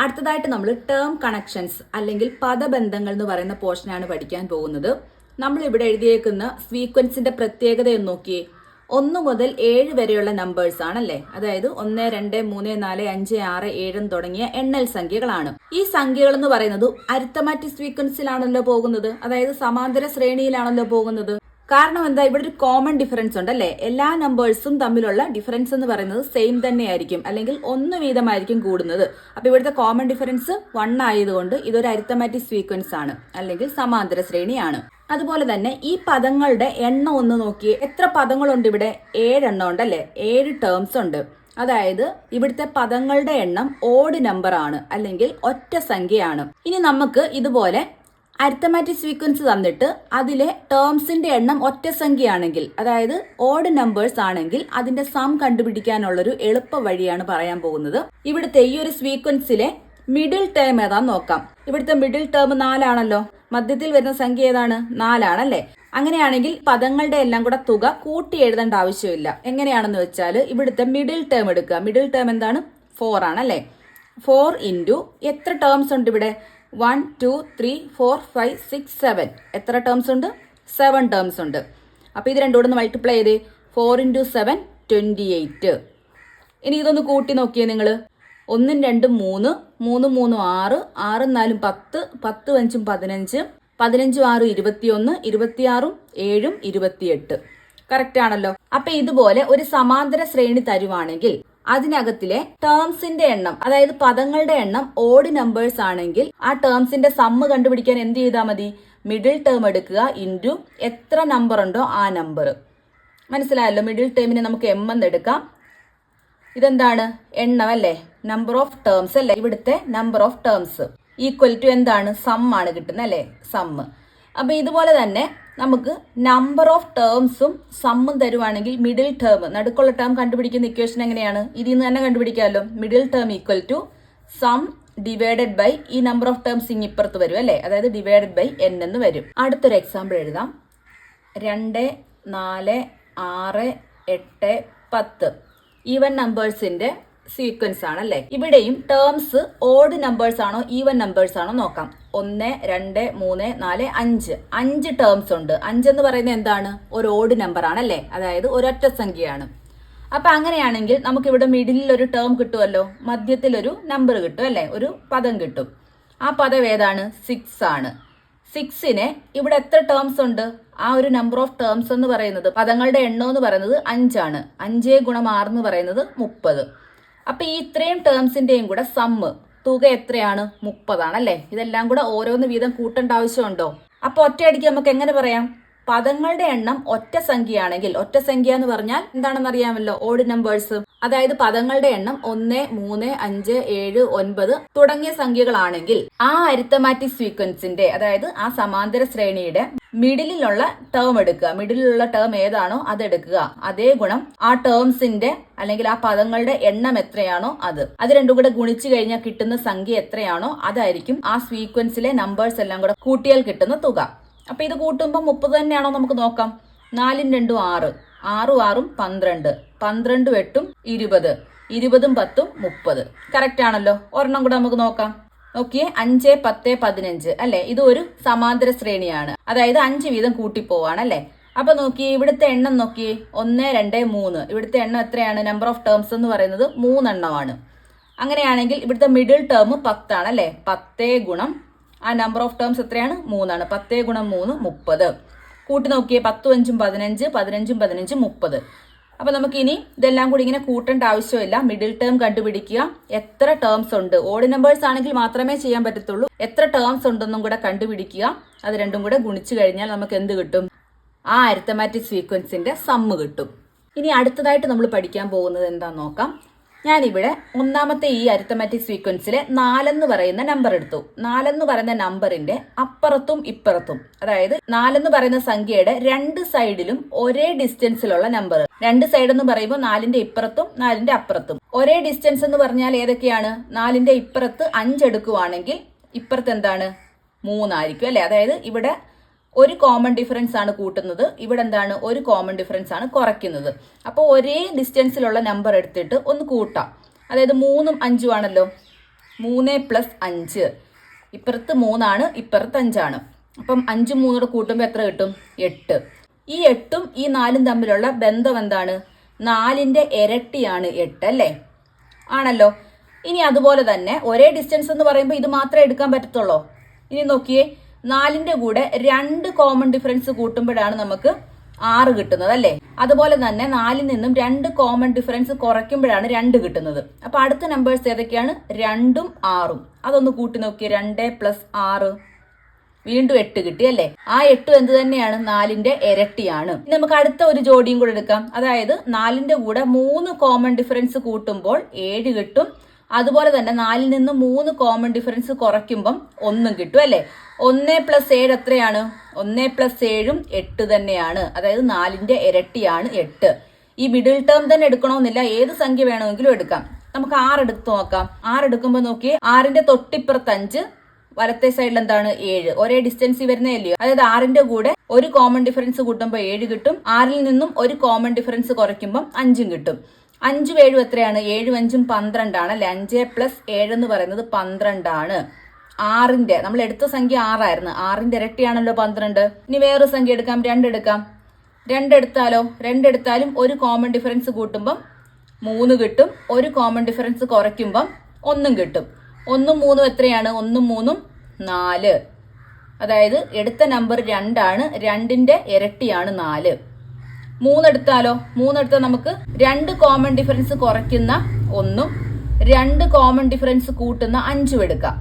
അടുത്തതായിട്ട് നമ്മൾ term connections അല്ലെങ്കിൽ പദബന്ധങ്ങൾ എന്ന് പറയുന്ന പോർഷനാണ് പഠിക്കാൻ പോകുന്നത്. നമ്മൾ ഇവിടെ എഴുതിയേക്കുന്ന സീക്വൻസിന്റെ പ്രത്യേകത എന്ന് നോക്കിയേ. ഒന്ന് മുതൽ ഏഴ് വരെയുള്ള നമ്പേഴ്സ് ആണല്ലേ? അതായത് ഒന്ന് രണ്ട് മൂന്ന് നാല് അഞ്ച് ആറ് ഏഴും തുടങ്ങിയ എണ്ണൽ സംഖ്യകളാണ്. ഈ സംഖ്യകൾ എന്ന് പറയുന്നത് അരിത്തമാറ്റിക് സീക്വൻസിലാണല്ലോ പോകുന്നത്. അതായത് സമാന്തര ശ്രേണിയിലാണല്ലോ പോകുന്നത്. കാരണം എന്താ? ഇവിടെ ഒരു കോമൺ ഡിഫറൻസ് ഉണ്ട് അല്ലേ? എല്ലാ നമ്പേഴ്സും തമ്മിലുള്ള ഡിഫറൻസ് എന്ന് പറയുന്നത് സെയിം തന്നെയായിരിക്കും. അല്ലെങ്കിൽ ഒന്ന് വീതമായിരിക്കും കൂടുന്നത്. അപ്പൊ ഇവിടുത്തെ കോമൺ ഡിഫറൻസ് വൺ ആയതുകൊണ്ട് ഇതൊരു അരിത്തമാറ്റിക് സീക്വൻസ് ആണ്. അല്ലെങ്കിൽ സമാന്തര ശ്രേണിയാണ്. അതുപോലെ തന്നെ ഈ പദങ്ങളുടെ എണ്ണം ഒന്ന് നോക്കി എത്ര പദങ്ങളുണ്ട് ഇവിടെ? ഏഴെണ്ണം ഉണ്ട് അല്ലേ? ഏഴ് ടേംസ് ഉണ്ട്. അതായത് ഇവിടുത്തെ പദങ്ങളുടെ എണ്ണം ഓഡ് നമ്പർ ആണ്. അല്ലെങ്കിൽ ഒറ്റ സംഖ്യയാണ്. ഇനി നമുക്ക് ഇതുപോലെ അരിത്തമാറ്റിക് സീക്വൻസ് തന്നിട്ട് അതിലെ ടേംസിന്റെ എണ്ണം ഒറ്റ സംഖ്യയാണെങ്കിൽ അതായത് ഓഡ് നമ്പേഴ്സ് ആണെങ്കിൽ അതിന്റെ സം കണ്ടുപിടിക്കാനുള്ളൊരു എളുപ്പ വഴിയാണ് പറയാൻ പോകുന്നത്. ഇവിടുത്തെ ഈ ഒരു സീക്വൻസിലെ മിഡിൽ ടേം ഏതാന്ന് നോക്കാം. ഇവിടുത്തെ മിഡിൽ ടേം നാലാണല്ലോ. മധ്യത്തിൽ വരുന്ന സംഖ്യ ഏതാണ്? നാലാണല്ലേ? അങ്ങനെയാണെങ്കിൽ പദങ്ങളുടെ എല്ലാം കൂടെ തുക കൂട്ടി എഴുതേണ്ട ആവശ്യമില്ല. എങ്ങനെയാണെന്ന് വെച്ചാൽ ഇവിടുത്തെ മിഡിൽ ടേം എടുക്കുക. മിഡിൽ ടേം എന്താണ്? ഫോർ ആണല്ലേ? ഫോർ ഇന്റു എത്ര ടേംസ് ഉണ്ട് ഇവിടെ? One two three four five six seven. എത്ര ടേംസ് ഉണ്ട്? സെവൻ ടേംസ് ഉണ്ട്. അപ്പോൾ ഇത് രണ്ടുകൂടെ ഒന്ന് മൾട്ടിപ്ലൈ ചെയ്ത്. Four into seven twenty eight ഇനി ഇതൊന്ന് കൂട്ടി നോക്കിയേ നിങ്ങൾ ഒന്നും രണ്ടും മൂന്ന്. മൂന്നും മൂന്നും ആറ്. ആറും നാലും പത്ത്. പത്ത് അഞ്ചും പതിനഞ്ച്. പതിനഞ്ചും ആറും ഇരുപത്തിയൊന്ന്. ഇരുപത്തിയാറും ഏഴും ഇരുപത്തിയെട്ട്. കറക്റ്റ് ആണല്ലോ. അപ്പൊ ഇതുപോലെ ഒരു സമാന്തര ശ്രേണി തരുവാണെങ്കിൽ അതിനകത്തിലെ ടേംസിന്റെ എണ്ണം അതായത് പദങ്ങളുടെ എണ്ണം ഓഡ് നമ്പേഴ്സ് ആണെങ്കിൽ ആ ടേംസിന്റെ സമ്മ് കണ്ടുപിടിക്കാൻ എന്ത് ചെയ്താൽ മതി? മിഡിൽ ടേം എടുക്കുക ഇന്റു എത്ര നമ്പർ ഉണ്ടോ ആ നമ്പർ മനസ്സിലായല്ലോ? മിഡിൽ ടേമിനെ നമുക്ക് എം എന്ന് എടുക്കാം. ഇതെന്താണ്? എണ്ണം അല്ലേ? നമ്പർ ഓഫ് ടേംസ് അല്ലേ? ഇവിടുത്തെ number of terms equal to എന്താണ്? സം ആണ് കിട്ടുന്നത് അല്ലേ? സമ്മ് അപ്പൊ ഇതുപോലെ തന്നെ നമുക്ക് നമ്പർ ഓഫ് ടേംസും സമ്മും തരുവാണെങ്കിൽ മിഡിൽ ടേം നടുക്കുള്ള ടേം കണ്ടുപിടിക്കുന്ന ഇക്വേഷൻ എങ്ങനെയാണ്? ഇതിൽ നിന്ന് തന്നെ കണ്ടുപിടിക്കാമല്ലോ middle term equal to sum divided by ഈ നമ്പർ ഓഫ് ടേംസ് ഇങ്ങിപ്പുറത്ത് വരും അല്ലേ? അതായത് ഡിവൈഡഡ് ബൈ എൻ എന്ന് വരും. അടുത്തൊരു എക്സാമ്പിൾ എഴുതാം. രണ്ട് നാല് ആറ് എട്ട് പത്ത്. ഈവൻ നമ്പേഴ്സിന്റെ സീക്വൻസ് ആണ് അല്ലേ ഇവിടെയും ടേംസ് ഓഡ് നമ്പേഴ്സ് ആണോ ഈവൻ നമ്പേഴ്സ് ആണോ നോക്കാം. ഒന്ന് രണ്ട് മൂന്ന് നാല് അഞ്ച്. അഞ്ച് ടേംസ് ഉണ്ട്. അഞ്ച് എന്ന് പറയുന്നത് എന്താണ്? ഒരു ഓഡ് നമ്പർ ആണ് അല്ലേ അതായത് ഒരൊറ്റ സംഖ്യയാണ്. അപ്പൊ അങ്ങനെയാണെങ്കിൽ നമുക്ക് ഇവിടെ മിഡിലിൽ ഒരു ടേം കിട്ടുമല്ലോ. മധ്യത്തിൽ ഒരു നമ്പർ കിട്ടും അല്ലേ? ഒരു പദം കിട്ടും. ആ പദം ഏതാണ്? സിക്സ് ആണ്. സിക്സിന് ഇവിടെ എത്ര ടേംസ് ഉണ്ട്? ആ ഒരു നമ്പർ ഓഫ് ടേംസ് എന്ന് പറയുന്നത് പദങ്ങളുടെ എണ്ണം എന്ന് പറയുന്നത് അഞ്ചാണ്. അഞ്ചേ ഗുണം ആറ് എന്ന് പറയുന്നത് മുപ്പത്. അപ്പൊ ഈ ഇത്രയും ടേംസിന്റെയും കൂടെ സമ്മ് തുക എത്രയാണ്? മുപ്പതാണ് അല്ലേ? ഇതെല്ലാം കൂടെ ഓരോന്ന് വീതം കൂട്ടേണ്ട ആവശ്യമുണ്ടോ? അപ്പൊ ഒറ്റയടിക്ക് നമുക്ക് എങ്ങനെ പറയാം? പദങ്ങളുടെ എണ്ണം ഒറ്റ സംഖ്യയാണെങ്കിൽ ഒറ്റ സംഖ്യ എന്ന് പറഞ്ഞാൽ എന്താണെന്ന് അറിയാമല്ലോ ഓഡ് നമ്പേഴ്സ് അതായത് പദങ്ങളുടെ എണ്ണം ഒന്ന് മൂന്ന് അഞ്ച് ഏഴ് ഒൻപത് തുടങ്ങിയ സംഖ്യകളാണെങ്കിൽ ആ അരിത്തമാറ്റിക് സീക്വൻസിന്റെ അതായത് ആ സമാന്തര ശ്രേണിയുടെ മിഡിലുള്ള ടേം എടുക്കുക. മിഡിലുള്ള ടേം ഏതാണോ അത് എടുക്കുക. അതേ ഗുണം ആ ടേംസിന്റെ അല്ലെങ്കിൽ ആ പദങ്ങളുടെ എണ്ണം എത്രയാണോ അത്. അത് രണ്ടും കൂടെ ഗുണിച്ചു കഴിഞ്ഞാൽ കിട്ടുന്ന സംഖ്യ എത്രയാണോ അതായിരിക്കും ആ സീക്വൻസിലെ നമ്പേഴ്സ് എല്ലാം കൂടെ കൂട്ടിയാൽ കിട്ടുന്ന തുക. അപ്പൊ ഇത് കൂട്ടുമ്പോൾ മുപ്പത് തന്നെയാണോ നമുക്ക് നോക്കാം? നാലും രണ്ടും ആറ്. ആറും ആറും പന്ത്രണ്ട്. പന്ത്രണ്ടും എട്ടും ഇരുപത്. ഇരുപതും പത്തും മുപ്പത്. കറക്റ്റ് ആണല്ലോ. ഒരെണ്ണം കൂടെ നമുക്ക് നോക്കാം. നോക്കിയേ അഞ്ച് പത്ത് പതിനഞ്ച്. അല്ലെ? ഇത് ഒരു സമാന്തര ശ്രേണിയാണ്. അതായത് അഞ്ച് വീതം കൂട്ടിപ്പോവാണ് അല്ലെ? അപ്പൊ നോക്കിയേ ഇവിടുത്തെ എണ്ണം നോക്കിയേ. ഒന്ന് രണ്ട് മൂന്ന്. ഇവിടുത്തെ എണ്ണം എത്രയാണ്? നമ്പർ ഓഫ് ടേംസ് എന്ന് പറയുന്നത് മൂന്നെണ്ണമാണ്. അങ്ങനെയാണെങ്കിൽ ഇവിടുത്തെ മിഡിൽ ടേം പത്താണ് അല്ലെ? പത്തേ ഗുണം ആ നമ്പർ ഓഫ് ടേംസ് എത്രയാണ്? മൂന്നാണ്. പത്തേ ഗുണം മൂന്ന് മുപ്പത്. കൂട്ടി നോക്കിയേ പത്തും അഞ്ചും പതിനഞ്ച് പതിനഞ്ചും പതിനഞ്ചും മുപ്പത്. അപ്പൊ നമുക്ക് ഇനി ഇതെല്ലാം കൂടി ഇങ്ങനെ കൂട്ടേണ്ട ആവശ്യമില്ല. മിഡിൽ ടേം കണ്ടുപിടിക്കുക. എത്ര ടേംസ് ഉണ്ട്? ഓഡ് നമ്പേഴ്സ് ആണെങ്കിൽ മാത്രമേ ചെയ്യാൻ പറ്റത്തുള്ളൂ. എത്ര ടേംസ് ഉണ്ടെന്നും കൂടെ കണ്ടുപിടിക്കുക. അത് രണ്ടും കൂടെ ഗുണിച്ചു കഴിഞ്ഞാൽ നമുക്ക് എന്ത് കിട്ടും? ആ അരിത്തമാറ്റിക് സീക്വൻസിന്റെ സമ്മ് കിട്ടും. ഇനി അടുത്തതായിട്ട് നമ്മൾ പഠിക്കാൻ പോകുന്നത് എന്താണെന്ന് നോക്കാം. ഞാനിവിടെ ഒന്നാമത്തെ ഈ അരിത്തമാറ്റിക് സീക്വൻസിലെ നാലെന്ന് പറയുന്ന നമ്പർ എടുത്തു. നാലെന്ന് പറയുന്ന നമ്പറിന്റെ അപ്പുറത്തും ഇപ്പുറത്തും. അതായത് നാലെന്ന് പറയുന്ന സംഖ്യയുടെ രണ്ട് സൈഡിലും ഒരേ ഡിസ്റ്റൻസിലുള്ള നമ്പർ രണ്ട് സൈഡ് എന്ന് പറയുമ്പോൾ നാലിന്റെ ഇപ്പുറത്തും നാലിന്റെ അപ്പുറത്തും. ഒരേ ഡിസ്റ്റൻസ് എന്ന് പറഞ്ഞാൽ ഏതൊക്കെയാണ്? നാലിന്റെ ഇപ്പുറത്ത് അഞ്ചെടുക്കുവാണെങ്കിൽ ഇപ്പുറത്ത് എന്താണ്? മൂന്നായിരിക്കും അല്ലെ? അതായത് ഇവിടെ ഒരു കോമൺ ഡിഫറൻസ് ആണ് കൂട്ടുന്നത്. ഇവിടെ എന്താണ്? ഒരു കോമൺ ഡിഫറൻസ് ആണ് കുറയ്ക്കുന്നത്. അപ്പോൾ ഒരേ ഡിസ്റ്റൻസിലുള്ള നമ്പർ എടുത്തിട്ട് ഒന്ന് കൂട്ടാം. അതായത് മൂന്നും അഞ്ചും ആണല്ലോ. മൂന്ന് പ്ലസ് അഞ്ച്. ഇപ്പുറത്ത് മൂന്നാണ് ഇപ്പുറത്ത് അഞ്ചാണ്. അപ്പം അഞ്ചും മൂന്നോട് കൂട്ടുമ്പോൾ എത്ര കിട്ടും? എട്ട്. ഈ എട്ടും ഈ നാലും തമ്മിലുള്ള ബന്ധം എന്താണ്? നാലിന്റെ ഇരട്ടിയാണ് എട്ട് അല്ലേ? ആണല്ലോ. ഇനി അതുപോലെ തന്നെ ഒരേ ഡിസ്റ്റൻസ് എന്ന് പറയുമ്പോൾ ഇത് മാത്രമേ എടുക്കാൻ പറ്റത്തുള്ളൂ? ഇനി നോക്കിയേ. നാലിന്റെ കൂടെ രണ്ട് കോമൺ ഡിഫറൻസ് കൂട്ടുമ്പോഴാണ് നമുക്ക് ആറ് കിട്ടുന്നത് അല്ലേ? അതുപോലെ തന്നെ നാലിൽ നിന്നും രണ്ട് കോമൺ ഡിഫറൻസ് കുറയ്ക്കുമ്പോഴാണ് രണ്ട് കിട്ടുന്നത്. അപ്പൊ അടുത്ത നമ്പേഴ്സ് ഏതൊക്കെയാണ്? രണ്ടും ആറും. അതൊന്ന് കൂട്ടി നോക്കിയേ രണ്ട് പ്ലസ് ആറ്. വീണ്ടും എട്ട് കിട്ടി അല്ലേ? ആ എട്ടും എന്ത് തന്നെയാണ്? നാലിന്റെ ഇരട്ടിയാണ്. നമുക്ക് അടുത്ത ഒരു ജോഡിയും കൂടെ എടുക്കാം. അതായത് നാലിന്റെ കൂടെ മൂന്ന് കോമൺ ഡിഫറൻസ് കൂട്ടുമ്പോൾ ഏഴ് കിട്ടും. അതുപോലെ തന്നെ നാലിൽ നിന്ന് മൂന്ന് കോമൺ ഡിഫറൻസ് കുറയ്ക്കുമ്പം ഒന്നും കിട്ടും അല്ലേ? ഒന്ന് പ്ലസ് ഏഴ് എത്രയാണ്? ഒന്ന് പ്ലസ് ഏഴും എട്ട് തന്നെയാണ്. അതായത് നാലിന്റെ ഇരട്ടിയാണ് എട്ട്. ഈ മിഡിൽ ടേം തന്നെ എടുക്കണമെന്നില്ല. ഏത് സംഖ്യ വേണമെങ്കിലും എടുക്കാം. നമുക്ക് ആറ് എടുത്ത് നോക്കാം. ആറ് എടുക്കുമ്പോൾ നോക്കിയേ ആറിന്റെ തൊട്ടിപ്പുറത്ത് അഞ്ച് വലത്തെ സൈഡിൽ എന്താണ്? ഏഴ്. ഒരേ ഡിസ്റ്റൻസിൽ വരുന്നേ അല്ലയോ? അതായത് ആറിന്റെ കൂടെ ഒരു കോമൺ ഡിഫറൻസ് കൂട്ടുമ്പോൾ ഏഴ് കിട്ടും. ആറിൽ നിന്നും ഒരു കോമൺ ഡിഫറൻസ് കുറയ്ക്കുമ്പോൾ അഞ്ചും കിട്ടും. അഞ്ചും ഏഴും എത്രയാണ്? ഏഴും അഞ്ചും പന്ത്രണ്ടാണ് അല്ലെ? അഞ്ച് പ്ലസ് ഏഴ് എന്ന് പറയുന്നത് പന്ത്രണ്ടാണ്. ആറിന്റെ നമ്മൾ എടുത്ത സംഖ്യ ആറായിരുന്നു. ആറിന്റെ ഇരട്ടിയാണല്ലോ പന്ത്രണ്ട്. ഇനി വേറൊരു സംഖ്യ എടുക്കാം. രണ്ടെടുക്കാം രണ്ടെടുത്താലോ രണ്ടെടുത്താലും ഒരു കോമൺ ഡിഫറൻസ് കൂട്ടുമ്പം മൂന്ന് കിട്ടും. ഒരു കോമൺ ഡിഫറൻസ് കുറയ്ക്കുമ്പം ഒന്നും കിട്ടും. ഒന്നും മൂന്നും എത്രയാണ്? ഒന്നും മൂന്നും നാല്. അതായത് എടുത്ത നമ്പർ രണ്ടാണ്. രണ്ടിന്റെ ഇരട്ടിയാണ് നാല്. മൂന്നെടുത്താലോ? മൂന്നെടുത്താൽ നമുക്ക് രണ്ട് കോമൺ ഡിഫറൻസ് കുറയ്ക്കുന്ന ഒന്നും രണ്ട് കോമൺ ഡിഫറൻസ് കൂട്ടുന്ന അഞ്ചും എടുക്കാം.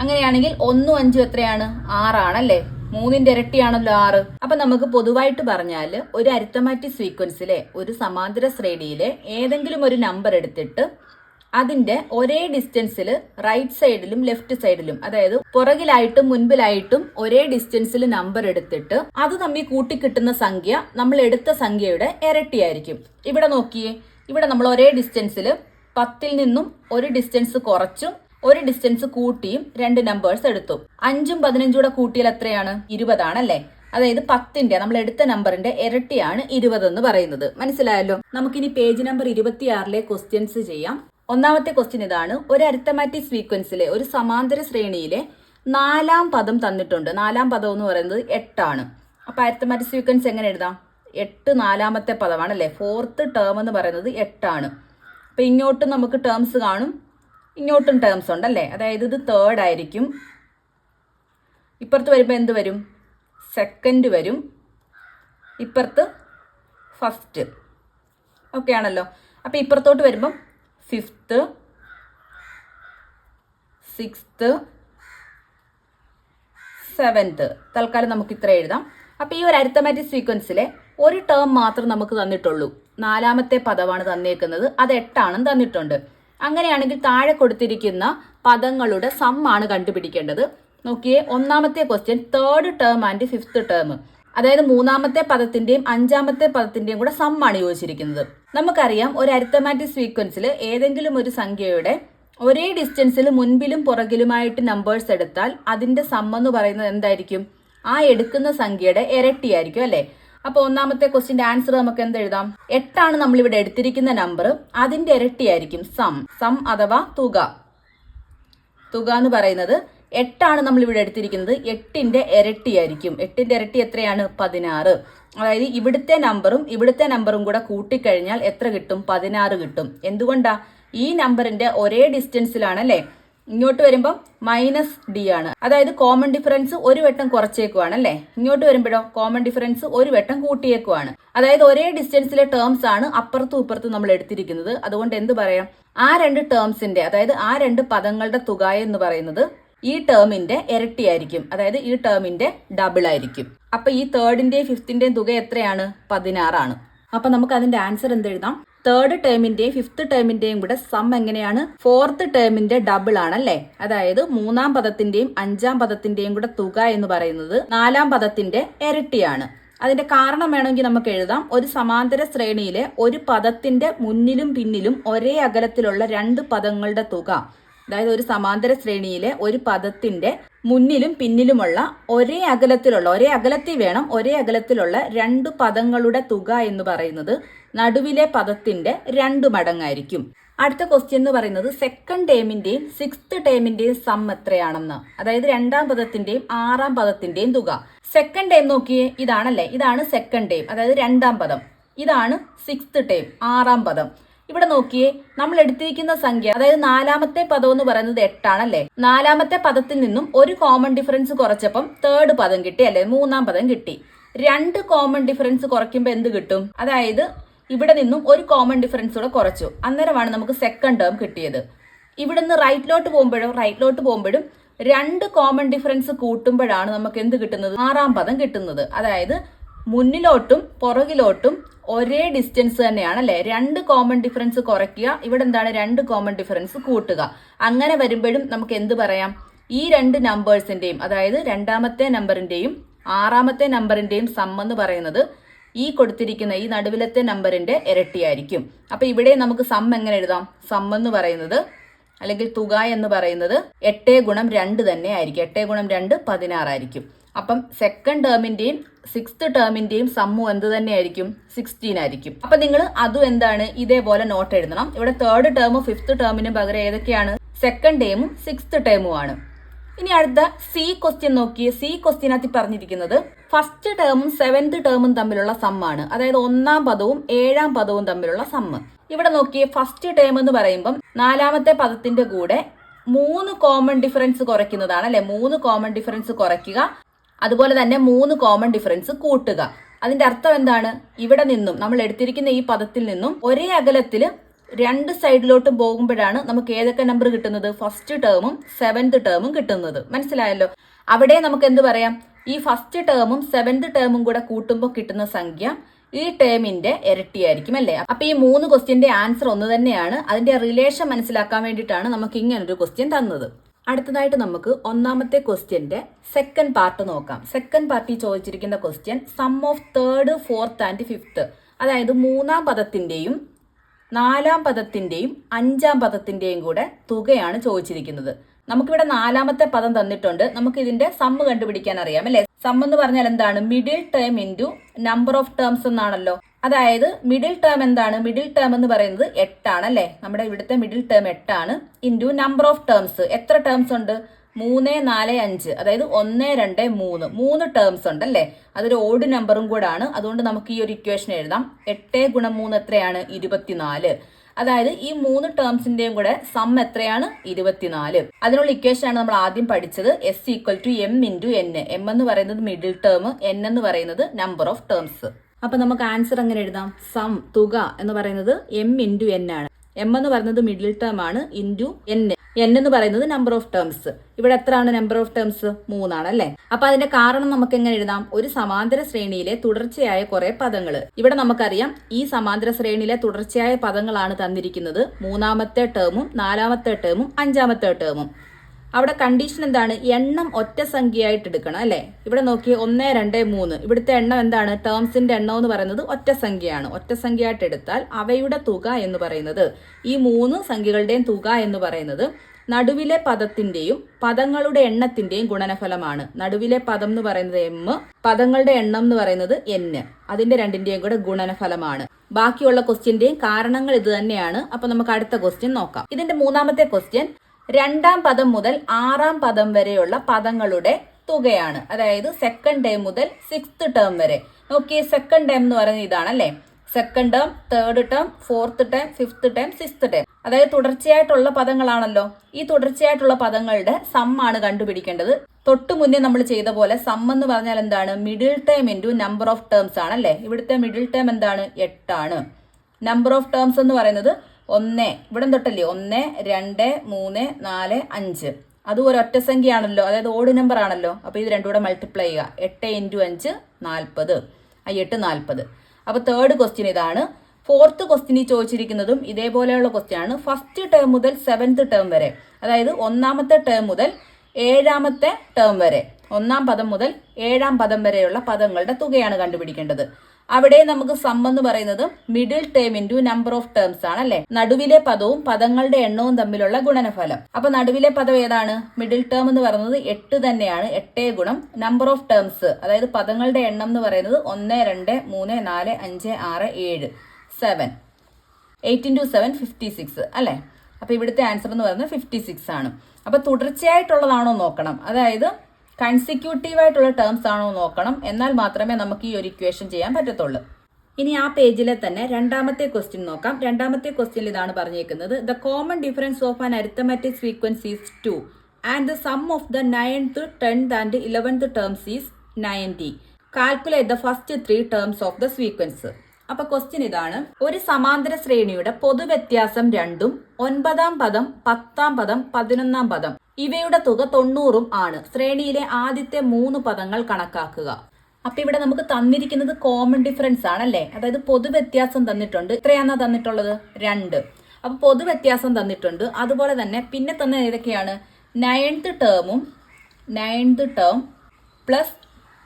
അങ്ങനെയാണെങ്കിൽ ഒന്നും അഞ്ചും എത്രയാണ്? ആറാണല്ലേ? മൂന്നിന്റെ ഇരട്ടിയാണല്ലോ ആറ്. അപ്പൊ നമുക്ക് പൊതുവായിട്ട് പറഞ്ഞാൽ ഒരു അരിത്തമാറ്റിക് സീക്വൻസിലെ ഒരു സമാന്തര ശ്രേണിയിലെ ഏതെങ്കിലും ഒരു നമ്പർ എടുത്തിട്ട് അതിന്റെ ഒരേ ഡിസ്റ്റൻസിൽ റൈറ്റ് സൈഡിലും ലെഫ്റ്റ് സൈഡിലും അതായത് പുറകിലായിട്ടും മുൻപിലായിട്ടും ഒരേ ഡിസ്റ്റൻസിൽ നമ്പർ എടുത്തിട്ട് അത് തമ്മിൽ കൂട്ടിക്കിട്ടുന്ന സംഖ്യ നമ്മൾ എടുത്ത സംഖ്യയുടെ ഇരട്ടിയായിരിക്കും. ഇവിടെ നോക്കിയേ ഇവിടെ നമ്മൾ ഒരേ ഡിസ്റ്റൻസിൽ പത്തിൽ നിന്നും ഒരു ഡിസ്റ്റൻസ് കുറച്ചും ഒരു ഡിസ്റ്റൻസ് കൂട്ടിയും രണ്ട് നമ്പേഴ്സ് എടുത്തു. അഞ്ചും പതിനഞ്ചും കൂടെ കൂട്ടിയാൽ എത്രയാണ്? ഇരുപതാണല്ലേ? അതായത് പത്തിന്റെ നമ്മൾ എടുത്ത നമ്പറിന്റെ ഇരട്ടിയാണ് ഇരുപത് എന്ന് പറയുന്നത്. മനസ്സിലായല്ലോ? നമുക്കിനി പേജ് നമ്പർ ഇരുപത്തിയാറിലെ ക്വസ്റ്റ്യൻസ് ചെയ്യാം. ഒന്നാമത്തെ ക്വസ്റ്റ്യൻ ഇതാണ്. ഒരു അരിത്തമാറ്റിക് സീക്വൻസിലെ ഒരു സമാന്തര ശ്രേണിയിലെ നാലാം പദം തന്നിട്ടുണ്ട്. നാലാം പദം എന്ന് പറയുന്നത് എട്ടാണ്. അപ്പൊ അരിത്തമാറ്റിക് സീക്വൻസ് എങ്ങനെ എഴുതാം? എട്ട് നാലാമത്തെ പദമാണ് അല്ലേ ഫോർത്ത് ടേം എന്ന് പറയുന്നത് എട്ടാണ്. അപ്പൊ ഇങ്ങോട്ടും നമുക്ക് ടേംസ് കാണും. ഇങ്ങോട്ടും ടേംസ് ഉണ്ട് അല്ലേ? അതായത് ഇത് തേർഡ് ആയിരിക്കും. ഇപ്പുറത്ത് വരുമ്പോൾ എന്ത് വരും? സെക്കൻഡ് വരും. ഇപ്പുറത്ത് ഫസ്റ്റ് ഓക്കെ ആണല്ലോ. അപ്പോൾ ഇപ്പുറത്തോട്ട് വരുമ്പം ഫിഫ്ത്ത് സിക്സ്ത്ത് സെവൻത്ത്. തൽക്കാലം നമുക്ക് ഇത്ര എഴുതാം. അപ്പോൾ ഈ ഒരു അരിത്തമാറ്റിക് സീക്വൻസിലെ ഒരു ടേം മാത്രം നമുക്ക് തന്നിട്ടുള്ളൂ. നാലാമത്തെ പദമാണ് തന്നേക്കുന്നത്. അത് എട്ടാണെന്ന് തന്നിട്ടുണ്ട്. അങ്ങനെയാണെങ്കിൽ താഴെ കൊടുത്തിരിക്കുന്ന പദങ്ങളുടെ സം ആണ് കണ്ടുപിടിക്കേണ്ടത്. നോക്കിയേ ഒന്നാമത്തെ question third term and fifth term അതായത് മൂന്നാമത്തെ പദത്തിന്റെയും അഞ്ചാമത്തെ പദത്തിന്റെയും കൂടെ സം ആണ് യോജിച്ചിരിക്കുന്നത്. നമുക്കറിയാം ഒരു അരിത്തമാറ്റിക് സീക്വൻസിൽ ഏതെങ്കിലും ഒരു സംഖ്യയുടെ ഒരേ ഡിസ്റ്റൻസിൽ മുൻപിലും പുറകിലുമായിട്ട് നമ്പേഴ്സ് എടുത്താൽ അതിന്റെ സം എന്ന് പറയുന്നത് എന്തായിരിക്കും? ആ എടുക്കുന്ന സംഖ്യയുടെ ഇരട്ടിയായിരിക്കും അല്ലേ? അപ്പൊ ഒന്നാമത്തെ ക്വസ്റ്റിന്റെ ആൻസർ നമുക്ക് എന്ത് എഴുതാം? എട്ടാണ് നമ്മൾ ഇവിടെ എടുത്തിരിക്കുന്ന നമ്പർ അതിന്റെ ഇരട്ടിയായിരിക്കും സം സം അഥവാ തുക. തുക എന്ന് പറയുന്നത് എട്ടാണ് നമ്മൾ ഇവിടെ എടുത്തിരിക്കുന്നത്. എട്ടിന്റെ ഇരട്ടിയായിരിക്കും എട്ടിന്റെ ഇരട്ടി എത്രയാണ്? പതിനാറ്. അതായത് ഇവിടുത്തെ നമ്പറും ഇവിടുത്തെ നമ്പറും കൂടെ കൂട്ടിക്കഴിഞ്ഞാൽ എത്ര കിട്ടും? പതിനാറ് കിട്ടും. എന്തുകൊണ്ടാ? ഈ നമ്പറിന്റെ ഒരേ ഡിസ്റ്റൻസിലാണ് അല്ലേ? ഇങ്ങോട്ട് വരുമ്പോൾ മൈനസ് ഡി ആണ്. അതായത് കോമൺ ഡിഫറൻസ് ഒരു വട്ടം കുറച്ചേക്കുവാണ് അല്ലേ? ഇങ്ങോട്ട് വരുമ്പോഴോ? കോമൺ ഡിഫറൻസ് ഒരു വട്ടം കൂട്ടിയേക്കുവാണ്. അതായത് ഒരേ ഡിസ്റ്റൻസിലെ ടേംസ് ആണ് അപ്പുറത്തും ഇപ്പുറത്തും നമ്മൾ എടുത്തിരിക്കുന്നത്. അതുകൊണ്ട് എന്ത് പറയാം? ആ രണ്ട് ടേംസിന്റെ അതായത് ആ രണ്ട് പദങ്ങളുടെ തുക എന്ന് പറയുന്നത് ഈ ടേമിന്റെ ഇരട്ടിയായിരിക്കും. അതായത് ഈ ടേമിന്റെ ഡബിൾ ആയിരിക്കും. അപ്പൊ ഈ തേർഡിന്റെയും ഫിഫ്തിന്റെയും തുക എത്രയാണ്? പതിനാറാണ്. അപ്പൊ നമുക്ക് അതിന്റെ ആൻസർ എന്ത് എഴുതാം? തേർഡ് ടേമിന്റെയും ഫിഫ്ത്ത് ടേമിന്റെയും കൂടെ സം എങ്ങനെയാണ്? ഫോർത്ത് ടേമിന്റെ ഡബിൾ ആണല്ലേ? അതായത് മൂന്നാം പദത്തിന്റെയും അഞ്ചാം പദത്തിന്റെയും കൂടെ തുക എന്ന് പറയുന്നത് നാലാം പദത്തിന്റെ ഇരട്ടിയാണ്. അതിന്റെ കാരണം വേണമെങ്കിൽ നമുക്ക് എഴുതാം. ഒരു സമാന്തര ശ്രേണിയിലെ ഒരു പദത്തിന്റെ മുന്നിലും പിന്നിലും ഒരേ അകലത്തിലുള്ള രണ്ട് പദങ്ങളുടെ തുക. അതായത് ഒരു സമാന്തര ശ്രേണിയിലെ ഒരു പദത്തിന്റെ മുന്നിലും പിന്നിലുമുള്ള ഒരേ അകലത്തിലുള്ള ഒരേ അകലത്തിൽ വേണം ഒരേ അകലത്തിലുള്ള രണ്ടു പദങ്ങളുടെ തുക എന്ന് പറയുന്നത് നടുവിലെ പദത്തിന്റെ രണ്ടു മടങ്ങായിരിക്കും. അടുത്ത ക്വസ്റ്റ്യൻ എന്ന് പറയുന്നത് സെക്കൻഡ് ടേമിന്റെയും സിക്സ്ത് ടേമിന്റെയും സം എത്രയാണെന്ന്. അതായത് രണ്ടാം പദത്തിന്റെയും ആറാം പദത്തിന്റെയും തുക. സെക്കൻഡ് ടേം നോക്കിയേ ഇതാണല്ലേ? ഇതാണ് സെക്കൻഡ് ടേം അതായത് രണ്ടാം പദം. ഇതാണ് സിക്സ്ത് ടേം ആറാം പദം. ഇവിടെ നോക്കിയേ നമ്മൾ എടുത്തിരിക്കുന്ന സംഖ്യ അതായത് നാലാമത്തെ പദം എന്ന് പറയുന്നത് എട്ടാണല്ലേ? നാലാമത്തെ പദത്തിൽ നിന്നും ഒരു കോമൺ ഡിഫറൻസ് കുറച്ചപ്പം തേർഡ് പദം കിട്ടി അല്ലെ? മൂന്നാം പദം കിട്ടി. രണ്ട് കോമൺ ഡിഫറൻസ് കുറയ്ക്കുമ്പോൾ എന്ത് കിട്ടും? അതായത് ഇവിടെ നിന്നും ഒരു കോമൺ ഡിഫറൻസ് കൂടെ കുറച്ചു. അന്നേരമാണ് നമുക്ക് സെക്കൻഡ് ടേം കിട്ടിയത്. ഇവിടുന്ന് റൈറ്റിലോട്ട് പോകുമ്പോഴും റൈറ്റിലോട്ട് പോകുമ്പോഴും രണ്ട് കോമൺ ഡിഫറൻസ് കൂട്ടുമ്പോഴാണ് നമുക്ക് എന്ത് കിട്ടുന്നത്? ആറാം പദം കിട്ടുന്നത്. അതായത് മുന്നിലോട്ടും പുറകിലോട്ടും ഒരേ ഡിസ്റ്റൻസ് തന്നെയാണ് അല്ലെ രണ്ട് കോമൺ ഡിഫറൻസ് കുറയ്ക്കുക ഇവിടെ എന്താണ്? രണ്ട് കോമൺ ഡിഫറൻസ് കൂട്ടുക. അങ്ങനെ വരുമ്പോഴും നമുക്ക് എന്ത് പറയാം? ഈ രണ്ട് നമ്പേഴ്സിന്റെയും അതായത് രണ്ടാമത്തെ നമ്പറിന്റെയും ആറാമത്തെ നമ്പറിന്റെയും സം എന്ന് പറയുന്നത് ഈ കൊടുത്തിരിക്കുന്ന ഈ നടുവിലത്തെ നമ്പറിന്റെ ഇരട്ടിയായിരിക്കും. അപ്പൊ ഇവിടെ നമുക്ക് സം എങ്ങനെ എഴുതാം? സം എന്ന് പറയുന്നത് അല്ലെങ്കിൽ തുക എന്ന് പറയുന്നത് എട്ട് ഗുണം രണ്ട് തന്നെ ആയിരിക്കും എട്ട് ഗുണം രണ്ട് പതിനാറായിരിക്കും. അപ്പം സെക്കൻഡ് ടേമിന്റെയും സിക്സ്ത് ടേമിന്റെയും സമ്മു എന്ത് തന്നെയായിരിക്കും? സിക്സ്റ്റീൻ ആയിരിക്കും. അപ്പൊ നിങ്ങൾ അതും എന്താണ്? ഇതേപോലെ നോട്ട് എഴുതണം. ഇവിടെ തേർഡ് ടേമും ഫിഫ്ത് ടേമിനും പകരം ഏതൊക്കെയാണ്? സെക്കൻഡ് ടേമും സിക്സ്ത് ടേമും ആണ്. ഇനി അടുത്ത സി ക്വസ്റ്റ്യൻ നോക്കിയേ. സി ക്വസ്റ്റ്യനകത്ത് പറഞ്ഞിരിക്കുന്നത് ഫസ്റ്റ് ടേമും സെവൻത് ടേമും തമ്മിലുള്ള സമ്മാണ് അതായത് ഒന്നാം പദവും ഏഴാം പദവും തമ്മിലുള്ള സമ്മ് ഇവിടെ നോക്കിയേ ഫസ്റ്റ് ടേം എന്ന് പറയുമ്പം നാലാമത്തെ പദത്തിന്റെ കൂടെ മൂന്ന് കോമൺ ഡിഫറൻസ് കുറയ്ക്കുന്നതാണ് അല്ലെ? മൂന്ന് കോമൺ ഡിഫറൻസ് കുറയ്ക്കുക. അതുപോലെ തന്നെ മൂന്ന് കോമൺ ഡിഫറൻസ് കൂട്ടുക. അതിന്റെ അർത്ഥം എന്താണ്? ഇവിടെ നിന്നും നമ്മൾ എടുത്തിരിക്കുന്ന ഈ പദത്തിൽ നിന്നും ഒരേ അകലത്തിൽ രണ്ട് സൈഡിലോട്ട് പോകുമ്പോഴാണ് നമുക്ക് ഏതൊക്കെ നമ്പർ കിട്ടുന്നത്? ഫസ്റ്റ് ടേമും സെവൻത് ടേമും കിട്ടുന്നത്. മനസ്സിലായല്ലോ? അവിടെ നമുക്ക് എന്ത് പറയാം? ഈ ഫസ്റ്റ് ടേമും സെവൻത് ടേമും കൂടെ കൂട്ടുമ്പോൾ കിട്ടുന്ന സംഖ്യ ഈ ടേമിന്റെ ഇരട്ടിയായിരിക്കും അല്ലേ? അപ്പൊ ഈ മൂന്ന് ക്വസ്റ്റ്യന്റെ ആൻസർ ഒന്ന് തന്നെയാണ്. അതിന്റെ റിലേഷൻ മനസ്സിലാക്കാൻ വേണ്ടിയിട്ടാണ് നമുക്ക് ഇങ്ങനൊരു ക്വസ്റ്റ്യൻ തന്നത്. അടുത്തതായിട്ട് നമുക്ക് ഒന്നാമത്തെ ക്വസ്റ്റ്യന്റെ സെക്കൻഡ് പാർട്ട് നോക്കാം. സെക്കൻഡ് പാർട്ടിൽ ചോദിച്ചിരിക്കുന്ന question sum of third fourth and fifth അതായത് മൂന്നാം പദത്തിന്റെയും നാലാം പദത്തിന്റെയും അഞ്ചാം പദത്തിന്റെയും കൂടെ തുകയാണ് ചോദിച്ചിരിക്കുന്നത്. നമുക്കിവിടെ നാലാമത്തെ പദം തന്നിട്ടുണ്ട്. നമുക്ക് ഇതിന്റെ സമ്മ് കണ്ടുപിടിക്കാൻ അറിയാം അല്ലെ? സം എന്ന് പറഞ്ഞാൽ എന്താണ്? Middle term into number of terms എന്നാണല്ലോ. അതായത് മിഡിൽ ടേം എന്താണ്? മിഡിൽ ടേം എന്ന് പറയുന്നത് എട്ടാണ് അല്ലേ നമ്മുടെ ഇവിടുത്തെ മിഡിൽ ടേം എട്ടാണ്. ഇന്റു നമ്പർ ഓഫ് ടേംസ് എത്ര ടേംസ് ഉണ്ട്? മൂന്ന് നാല് അഞ്ച്. അതായത് ഒന്ന് രണ്ട് മൂന്ന്. മൂന്ന് ടേംസ് ഉണ്ട് അല്ലേ അതൊരു ഓഡ് നമ്പറും കൂടാണ്. അതുകൊണ്ട് നമുക്ക് ഈ ഒരു ഇക്വേഷൻ എഴുതാം. എട്ട് ഗുണം മൂന്ന് എത്രയാണ്? ഇരുപത്തിനാല്. അതായത് ഈ മൂന്ന് ടേംസിന്റെയും കൂടെ സം എത്രയാണ്? ഇരുപത്തിനാല്. അതിനുള്ള ഇക്വേഷൻ ആണ് നമ്മൾ ആദ്യം പഠിച്ചത്. S equal to M into N M എന്ന് പറയുന്നത് മിഡിൽ ടേം എൻ എന്ന് പറയുന്നത് നമ്പർ ഓഫ് ടേംസ് അപ്പൊ നമുക്ക് ആൻസർ എങ്ങനെ എഴുതാം? സം തുക എന്ന് പറയുന്നത് എം ഇന്റു എൻ ആണ്. എം എന്ന് പറയുന്നത് മിഡിൽ ടേം ആണ് ഇന്റു എൻ എൻ എന്ന് പറയുന്നത് നമ്പർ ഓഫ് ടേംസ് ഇവിടെ എത്രയാണ് നമ്പർ ഓഫ് ടേംസ് മൂന്നാണ് അല്ലേ? അപ്പൊ അതിന്റെ കാരണം നമുക്ക് എങ്ങനെ എഴുതാം? ഒരു സമാന്തര ശ്രേണിയിലെ തുടർച്ചയായ കുറെ പദങ്ങൾ. ഇവിടെ നമുക്കറിയാം ഈ സമാന്തര ശ്രേണിയിലെ തുടർച്ചയായ പദങ്ങളാണ് തന്നിരിക്കുന്നത്. മൂന്നാമത്തെ ടേമും നാലാമത്തെ ടേമും അഞ്ചാമത്തെ ടേമും അവിടെ കണ്ടീഷൻ എന്താണ്? എണ്ണം ഒറ്റ സംഖ്യയായിട്ട് എടുക്കണം അല്ലേ? ഇവിടെ നോക്കി ഒന്ന് രണ്ട് മൂന്ന്. ഇവിടുത്തെ എണ്ണം എന്താണ്? ടേംസിന്റെ എണ്ണം എന്ന് പറയുന്നത് ഒറ്റ സംഖ്യയാണ്. ഒറ്റ സംഖ്യയായിട്ട് എടുത്താൽ അവയുടെ തുക എന്ന് പറയുന്നത്. ഈ മൂന്ന് സംഖ്യകളുടെയും തുക എന്ന് പറയുന്നത് നടുവിലെ പദത്തിന്റെയും പദങ്ങളുടെ എണ്ണത്തിന്റെയും ഗുണനഫലമാണ്. നടുവിലെ പദം എന്ന് പറയുന്നത് എം പദങ്ങളുടെ എണ്ണം എന്ന് പറയുന്നത് എൻ അതിന്റെ രണ്ടിന്റെയും കൂടെ ഗുണനഫലമാണ്. ബാക്കിയുള്ള ക്വസ്റ്റ്യന്റെയും കാരണങ്ങൾ ഇത് തന്നെയാണ്. അപ്പൊ നമുക്ക് അടുത്ത ക്വസ്റ്റ്യൻ നോക്കാം. ഇതിന്റെ മൂന്നാമത്തെ ക്വസ്റ്റ്യൻ രണ്ടാം പദം മുതൽ ആറാം പദം വരെയുള്ള പദങ്ങളുടെ തുകയാണ്. അതായത് സെക്കൻഡ് ടേം മുതൽ സിക്സ്ത് ടേം വരെ. നോക്കിയേ സെക്കൻഡ് ടേം എന്ന് പറയുന്നത് ഇതാണല്ലേ? Second term third term fourth term fifth term sixth term അതായത് തുടർച്ചയായിട്ടുള്ള പദങ്ങളാണല്ലോ. ഈ തുടർച്ചയായിട്ടുള്ള പദങ്ങളുടെ ആണ് കണ്ടുപിടിക്കേണ്ടത്. തൊട്ടു മുന്നേ നമ്മൾ ചെയ്ത പോലെ സം എന്ന് പറഞ്ഞാൽ എന്താണ്? Middle term into number of terms ആണല്ലേ? ഇവിടുത്തെ മിഡിൽ ടേം എന്താണ്? എട്ടാണ്. നമ്പർ ഓഫ് ടേംസ് എന്ന് പറയുന്നത് ഒന്ന് ഇവിടെ തൊട്ടല്ലേ? ഒന്ന് രണ്ട് മൂന്ന് നാല് അഞ്ച്. അത് ഒരു ഒറ്റ സംഖ്യയാണല്ലോ. അതായത് ഓട് നമ്പർ ആണല്ലോ. അപ്പോൾ ഇത് രണ്ടും കൂടെ മൾട്ടിപ്ലൈ ചെയ്യുക. എട്ട് ഇന്റു അഞ്ച് നാൽപ്പത്. ആ എട്ട് നാൽപ്പത്. അപ്പോൾ തേർഡ് ക്വസ്റ്റ്യൻ ഇതാണ്. ഫോർത്ത് ക്വസ്റ്റ്യൻ ചോദിച്ചിരിക്കുന്നതും ഇതേപോലെയുള്ള ക്വസ്റ്റ്യൻ ആണ്. ഫസ്റ്റ് ടേം മുതൽ സെവൻത്ത് ടേം വരെ. അതായത് ഒന്നാമത്തെ ടേം മുതൽ ഏഴാമത്തെ ടേം വരെ. ഒന്നാം പദം മുതൽ ഏഴാം പദം വരെയുള്ള പദങ്ങളുടെ തുകയാണ് കണ്ടുപിടിക്കേണ്ടത്. അവിടെ നമുക്ക് സം എന്ന് പറയുന്നത് middle term into number of terms ആണ് അല്ലെ നടുവിലെ പദവും പദങ്ങളുടെ എണ്ണവും തമ്മിലുള്ള ഗുണനഫലം. അപ്പൊ നടുവിലെ പദം ഏതാണ്? മിഡിൽ ടേം എന്ന് പറയുന്നത് എട്ട് തന്നെയാണ്. എട്ടേ ഗുണം നമ്പർ ഓഫ് ടേംസ് അതായത് പദങ്ങളുടെ എണ്ണം എന്ന് പറയുന്നത് ഒന്ന് രണ്ട് മൂന്ന് നാല് അഞ്ച് ആറ് ഏഴ് seven eight into seven fifty six അല്ലേ? അപ്പോൾ ഇവിടുത്തെ ആൻസർ എന്ന് പറയുന്നത് ഫിഫ്റ്റി സിക്സ് ആണ്. അപ്പോൾ തുടർച്ചയായിട്ടുള്ളതാണോ നോക്കണം. അതായത് കൺസിക്യൂട്ടീവ് ആയിട്ടുള്ള ടേംസ് ആണോ നോക്കണം. എന്നാൽ മാത്രമേ നമുക്ക് ഈ ഒരു ഇക്വേഷൻ ചെയ്യാൻ പറ്റത്തുള്ളൂ. ഇനി ആ പേജിലെ തന്നെ രണ്ടാമത്തെ ക്വസ്റ്റ്യൻ നോക്കാം. രണ്ടാമത്തെ ക്വസ്റ്റ്യൻ ഇതാണ് പറഞ്ഞേക്കുന്നത്. The common difference of an arithmetic sequence is two and the sum of the ninth tenth and eleventh terms is ninety calculate the first three terms of the sequence അപ്പൊ question ഇതാണ്. ഒരു സമാന്തര ശ്രേണിയുടെ പൊതുവ്യത്യാസം രണ്ടും ഒൻപതാം പദം പത്താം പദം പതിനൊന്നാം പദം. ഇവയുടെ തുക തൊണ്ണൂറും ആണ്. ശ്രേണിയിലെ ആദ്യത്തെ മൂന്ന് പദങ്ങൾ കണക്കാക്കുക. അപ്പൊ ഇവിടെ നമുക്ക് തന്നിരിക്കുന്നത് കോമൺ ഡിഫറൻസ് ആണല്ലേ? അതായത് പൊതുവ്യത്യാസം തന്നിട്ടുണ്ട്. എത്രയാണോ തന്നിട്ടുള്ളത്? രണ്ട്. അപ്പൊ പൊതുവ്യത്യാസം തന്നിട്ടുണ്ട്. അതുപോലെ തന്നെ പിന്നെ തന്നെ ഏതൊക്കെയാണ്? Ninth ടേമും ninth term plus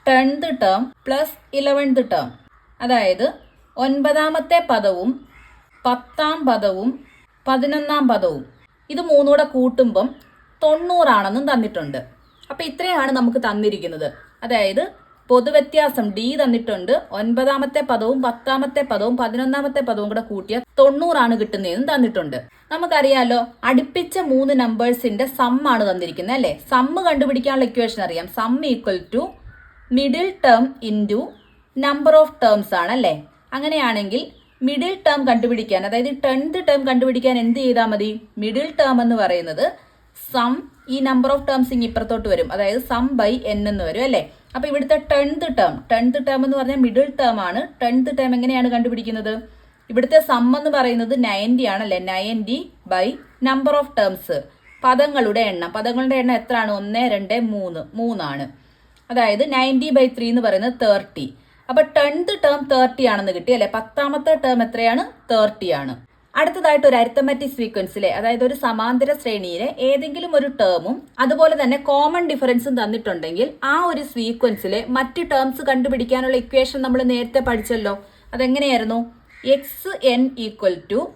tenth term plus eleventh term അതായത് ഒൻപതാമത്തെ പദവും പത്താം പദവും പതിനൊന്നാം പദവും. ഇത് മൂന്നൂടെ കൂട്ടുമ്പം തൊണ്ണൂറാണെന്നും തന്നിട്ടുണ്ട്. അപ്പം ഇത്രയാണ് നമുക്ക് തന്നിരിക്കുന്നത്. അതായത് പൊതുവ്യത്യാസം ഡി തന്നിട്ടുണ്ട്. ഒൻപതാമത്തെ പദവും പത്താമത്തെ പദവും പതിനൊന്നാമത്തെ പദവും കൂടെ കൂട്ടിയ തൊണ്ണൂറാണ് കിട്ടുന്നതെന്നും തന്നിട്ടുണ്ട്. നമുക്കറിയാലോ അടുപ്പിച്ച മൂന്ന് നമ്പേഴ്സിന്റെ ആണ് തന്നിരിക്കുന്നത് അല്ലേ? സമ്മ് കണ്ടുപിടിക്കാനുള്ള ഇക്വേഷൻ അറിയാം. Sum equal to middle term into number of terms ആണ് അല്ലേ? അങ്ങനെയാണെങ്കിൽ മിഡിൽ ടേം കണ്ടുപിടിക്കാൻ അതായത് ടെൻത്ത് ടേം കണ്ടുപിടിക്കാൻ എന്ത് ചെയ്താൽ മതി? മിഡിൽ ടേം എന്ന് പറയുന്നത് സം ഈ നമ്പർ ഓഫ് ടേംസ് ഇങ്ങ് ഇപ്പുറത്തോട്ട് വരും. അതായത് സം ബൈ എൻ എന്ന് വരും അല്ലേ? അപ്പോൾ ഇവിടുത്തെ ടെൻത്ത് ടേം ടെൻത്ത് ടേം എന്ന് പറഞ്ഞാൽ മിഡിൽ ടേം ആണ്. ടെൻത്ത് ടേം എങ്ങനെയാണ് കണ്ടുപിടിക്കുന്നത്? ഇവിടുത്തെ സം എന്ന് പറയുന്നത് നയന്റി ആണല്ലേ ninety by number of terms പദങ്ങളുടെ എണ്ണം. പദങ്ങളുടെ എണ്ണം എത്രയാണ്? ഒന്ന് രണ്ട് മൂന്ന് മൂന്നാണ്. അതായത് നയന്റി ബൈ ത്രീ എന്ന് പറയുന്നത് തേർട്ടി അപ്പൊ ടെൻത്ത് ടേം തേർട്ടി ആണെന്ന് കിട്ടി അല്ലെ? പത്താമത്തെ ടേം എത്രയാണ്? തേർട്ടി ആണ്. അടുത്തതായിട്ട് ഒരു അരിത്തമാറ്റിക് സീക്വൻസിലെ അതായത് ഒരു സമാന്തര ശ്രേണിയിലെ ഏതെങ്കിലും ഒരു ടേമും അതുപോലെ തന്നെ കോമൺ ഡിഫറൻസും തന്നിട്ടുണ്ടെങ്കിൽ ആ ഒരു സീക്വൻസിലെ മറ്റ് ടേംസ് കണ്ടുപിടിക്കാനുള്ള ഇക്വേഷൻ നമ്മൾ നേരത്തെ പഠിച്ചല്ലോ. അതെങ്ങനെയായിരുന്നു? X n equal to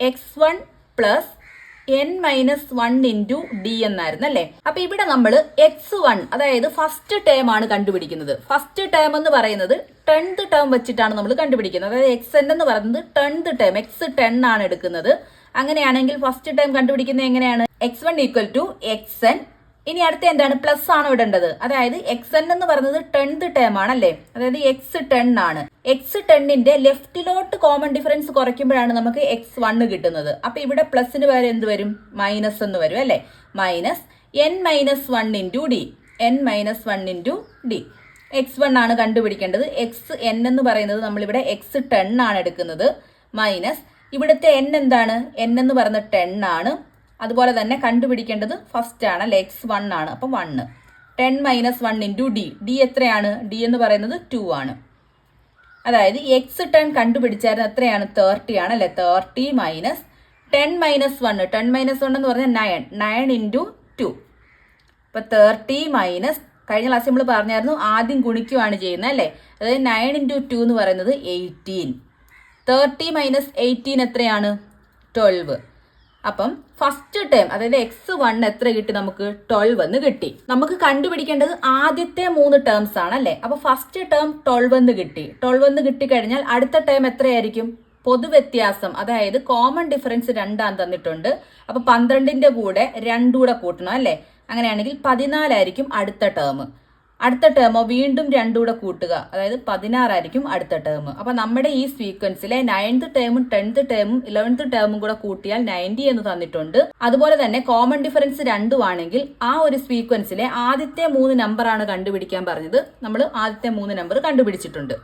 x one plus n minus one into d എന്നായിരുന്നു അല്ലേ? അപ്പൊ ഇവിടെ നമ്മൾ എക്സ് വൺ അതായത് ഫസ്റ്റ് ടേം ആണ് കണ്ടുപിടിക്കുന്നത്. ഫസ്റ്റ് ടേം എന്ന് പറയുന്നത് ടെൻത്ത് ടേം വെച്ചിട്ടാണ് നമ്മൾ കണ്ടുപിടിക്കുന്നത്. അതായത് എക്സ് എൻ എന്ന് പറയുന്നത് ടെൻത്ത് ടേം എക്സ് ടെൻ ആണ് എടുക്കുന്നത്. അങ്ങനെയാണെങ്കിൽ ഫസ്റ്റ് ടേം കണ്ടുപിടിക്കുന്നത് എങ്ങനെയാണ്? X one equal to x n ഇനി അടുത്ത എന്താണ്? പ്ലസ് ആണ് ഇടേണ്ടത്. അതായത് എക്സ് എൻ എന്ന് പറയുന്നത് ടെൻത്ത് ടേം ആണല്ലേ? അതായത് എക്സ് ടെൻ ആണ്. എക്സ് ടെന്നിന്റെ ലെഫ്റ്റിലോട്ട് കോമൺ ഡിഫറൻസ് കുറയ്ക്കുമ്പോഴാണ് നമുക്ക് എക്സ് വണ്ണ് കിട്ടുന്നത്. അപ്പൊ ഇവിടെ പ്ലസിന് പകരം എന്ത് വരും? മൈനസ് എന്ന് വരും അല്ലേ? Minus n minus one into d n minus one into d x one ആണ് കണ്ടുപിടിക്കേണ്ടത്. എക്സ് എൻ എന്ന് പറയുന്നത് നമ്മളിവിടെ എക്സ് ടെൻ ആണ് എടുക്കുന്നത്. മൈനസ് ഇവിടുത്തെ എൻ എന്താണ്? എൻ എന്ന് പറയുന്നത് ടെൻ ആണ്. അതുപോലെ തന്നെ കണ്ടുപിടിക്കേണ്ടത് ഫസ്റ്റ് ആണ് അല്ലെ? എക്സ് വൺ ആണ്. അപ്പം one ten minus one into d d എത്രയാണ്? ഡി എന്ന് പറയുന്നത് ടു ആണ്. അതായത് എക്സ് ടെൻ കണ്ടുപിടിച്ചായിരുന്നു എത്രയാണ്? തേർട്ടി ആണ് അല്ലെ? Thirty minus ten minus one ten minus one എന്ന് പറഞ്ഞാൽ നയൻ നയൻ ഇന്റു ടു അപ്പോൾ തേർട്ടി മൈനസ് കഴിഞ്ഞ ക്ലാസ് നമ്മൾ പറഞ്ഞായിരുന്നു ആദ്യം ഗുണിക്കുവാണ് ചെയ്യുന്നത് അല്ലേ? അതായത് നയൻ ഇന്റു ടു എന്ന് പറയുന്നത് എയ്റ്റീൻ തേർട്ടി മൈനസ് എയ്റ്റീൻ എത്രയാണ്? ട്വൽവ് അപ്പം ഫസ്റ്റ് ടേം അതായത് എക്സ് വൺ എത്ര കിട്ടി നമുക്ക്? ട്വൽവ് എന്ന് കിട്ടി. നമുക്ക് കണ്ടുപിടിക്കേണ്ടത് ആദ്യത്തെ മൂന്ന് ടേംസ് ആണ് അല്ലേ അപ്പൊ ഫസ്റ്റ് ടേം ട്വൽവ് എന്ന് കിട്ടി. ട്വൽവ് എന്ന് കിട്ടി കഴിഞ്ഞാൽ അടുത്ത ടേം എത്രയായിരിക്കും? പൊതുവ്യത്യാസം അതായത് കോമൺ ഡിഫറൻസ് രണ്ടാണ് തന്നിട്ടുണ്ട്. അപ്പൊ പന്ത്രണ്ടിന്റെ കൂടെ രണ്ടൂടെ കൂട്ടണം അല്ലേ? അങ്ങനെയാണെങ്കിൽ പതിനാലായിരിക്കും അടുത്ത ടേം അടുത്ത ടേമോ വീണ്ടും രണ്ടുകൂടെ കൂട്ടുക. അതായത് പതിനാറായിരിക്കും അടുത്ത ടേം അപ്പൊ നമ്മുടെ ഈ സീക്വൻസിലെ നയൻത് ടേമും ടെൻത്ത് ടേമും ഇലവൻത്ത് ടേമും കൂടെ കൂട്ടിയാൽ നയന്റി എന്ന് തന്നിട്ടുണ്ട്. അതുപോലെ തന്നെ കോമൺ ഡിഫറൻസ് രണ്ടുമാണെങ്കിൽ ആ ഒരു സീക്വൻസിലെ ആദ്യത്തെ മൂന്ന് നമ്പറാണ് കണ്ടുപിടിക്കാൻ പറഞ്ഞത്. നമ്മൾ ആദ്യത്തെ മൂന്ന് നമ്പർ കണ്ടുപിടിച്ചിട്ടുണ്ട്.